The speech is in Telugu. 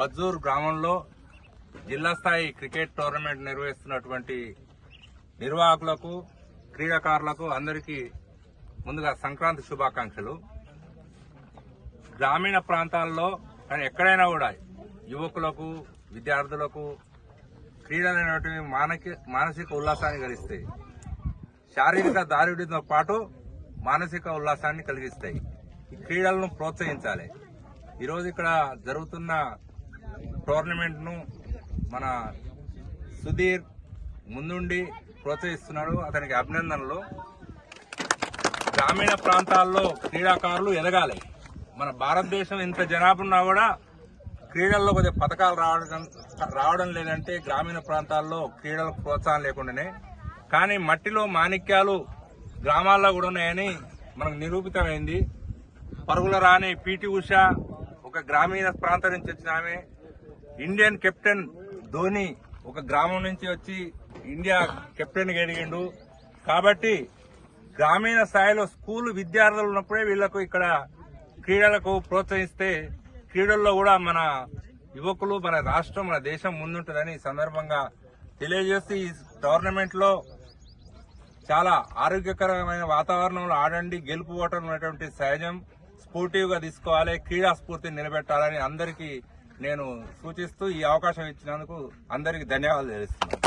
బజ్జూర్ గ్రామంలో జిల్లా స్థాయి క్రికెట్ టోర్నమెంట్ నిర్వహిస్తున్నటువంటి నిర్వాహకులకు క్రీడాకారులకు అందరికీ ముందుగా సంక్రాంతి శుభాకాంక్షలు. గ్రామీణ ప్రాంతాల్లో కానీ ఎక్కడైనా కూడా యువకులకు విద్యార్థులకు క్రీడలు అనేటివి మానకి మానసిక ఉల్లాసాన్ని కలిగిస్తాయి. శారీరక దారుడితో పాటు మానసిక ఉల్లాసాన్ని కలిగిస్తాయి. ఈ క్రీడలను ప్రోత్సహించాలి. ఈరోజు ఇక్కడ జరుగుతున్న టోర్నమెంట్ను మన సుధీర్ ముందుండి ప్రోత్సహిస్తున్నాడు అతనికి అభినందనలు. గ్రామీణ ప్రాంతాల్లో క్రీడాకారులు ఎదగాలి. మన భారతదేశం ఇంత జనాభా ఉన్నా కూడా క్రీడల్లో కొద్దిగా పథకాలు రావడం రావడం లేదంటే గ్రామీణ ప్రాంతాల్లో క్రీడలకు ప్రోత్సాహం లేకుండానే. కానీ మట్టిలో మాణిక్యాలు గ్రామాల్లో కూడా ఉన్నాయని మనకు నిరూపితమైంది. పరుగుల రాని పిటి ఉష ఒక గ్రామీణ ప్రాంతం నుంచి వచ్చిన ఆమె. ఇండియన్ కెప్టెన్ ధోని ఒక గ్రామం నుంచి వచ్చి ఇండియా కెప్టెన్ ఎదిగిండు. కాబట్టి గ్రామీణ స్థాయిలో స్కూల్ విద్యార్థులు ఉన్నప్పుడే వీళ్ళకు ఇక్కడ క్రీడలకు ప్రోత్సహిస్తే క్రీడల్లో కూడా మన యువకులు మన రాష్ట్రం మన దేశం ముందుంటుందని ఈ సందర్భంగా తెలియజేస్తూ ఈ టోర్నమెంట్లో చాలా ఆరోగ్యకరమైన వాతావరణంలో ఆడండి. గెలుపు ఓటం ఉన్నటువంటి సహజం. స్పోర్టివ్గా తీసుకోవాలి. క్రీడా స్ఫూర్తిని నిలబెట్టాలని అందరికీ నేను సూచిస్తూ ఈ అవకాశం ఇచ్చినందుకు అందరికీ ధన్యవాదాలు తెలుస్తున్నాను.